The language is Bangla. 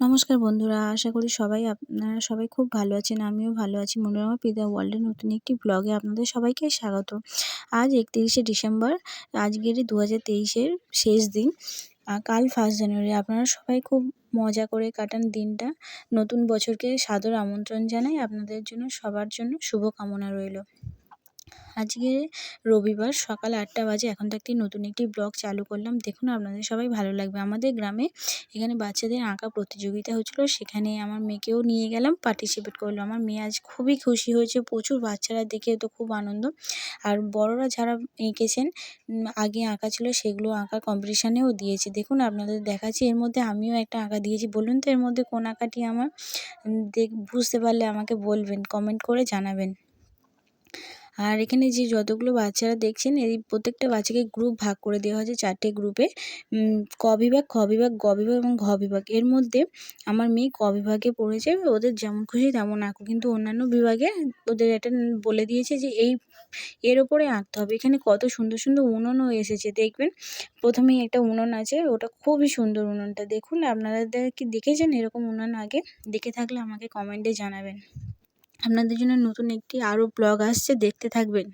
নমস্কার বন্ধুরা, আশা করি সবাই আপনারা সবাই খুব ভালো আছেন, আমিও ভালো আছি। মনোরমা পিদা ওয়ার্ল্ডের নতুন একটি ব্লগে আপনাদের সবাইকে স্বাগত। আজ একত্রিশে ডিসেম্বর, আজকের দু হাজার তেইশের শেষ দিন। কাল ফার্স্ট জানুয়ারি। আপনারা সবাই খুব মজা করে কাটান দিনটা। নতুন বছরকে সাদর আমন্ত্রণ জানাই। আপনাদের জন্য সবার জন্য শুভকামনা রইল। আজকে রবিবার সকাল আটটা বাজে, এখন থাকতেই নতুন একটি ব্লগ চালু করলাম। দেখুন, আপনাদের সবাই ভালো লাগবে। আমাদের গ্রামে এখানে বাচ্চাদের আঁকা প্রতিযোগিতা হচ্ছিল। সেখানে আমার মেয়েকেও নিয়ে গেলাম পার্টিসিপেট করল। আমার মেয়ে আজ খুবই খুশি হয়েছে। প্রচুর বাচ্চারা দেখে তো খুব আনন্দ। আর বড়রা যারা এঁকেছেন আগে আঁকা ছিল, সেগুলো আঁকার কম্পিটিশানেও দিয়েছে। দেখুন, আপনাদের দেখাচ্ছি, এর মধ্যে আমিও একটা আঁকা দিয়েছি। বলুন তো, এর মধ্যে কোন আঁকাটি আমার দেখ, বুঝতে পারলে আমাকে বলবেন কমেন্ট করে জানাবেন। আর এখানে যে যতগুলো বাচ্চারা দেখছেন, এই প্রত্যেকটা বাচ্চাকে গ্রুপ ভাগ করে দেওয়া হয়েছে চারটে গ্রুপে ক বিভাগ, খ বিভাগ, গ বিভাগ এবং ঘ বিভাগ। এর মধ্যে আমার মেয়ে ক বিভাগে পড়েছে, ওদের যেমন খুশি তেমন আঁকো কিন্তু অন্যান্য বিভাগে ওদের একটা বলে দিয়েছে যে এই, এর ওপরে আঁকতে হবে। এখানে কত সুন্দর সুন্দর উনুনও এসেছে, দেখবেন? প্রথমেই একটা উনুন আছে, ওটা খুবই সুন্দর উনুনটা। দেখুন, আপনারা কি দেখেছেন এরকম উনুন আগে? দেখে থাকলে আমাকে কমেন্টে জানাবেন। আপনাদের জন্য নতুন একটি আরও ব্লগ আসছে দেখতে থাকবেন।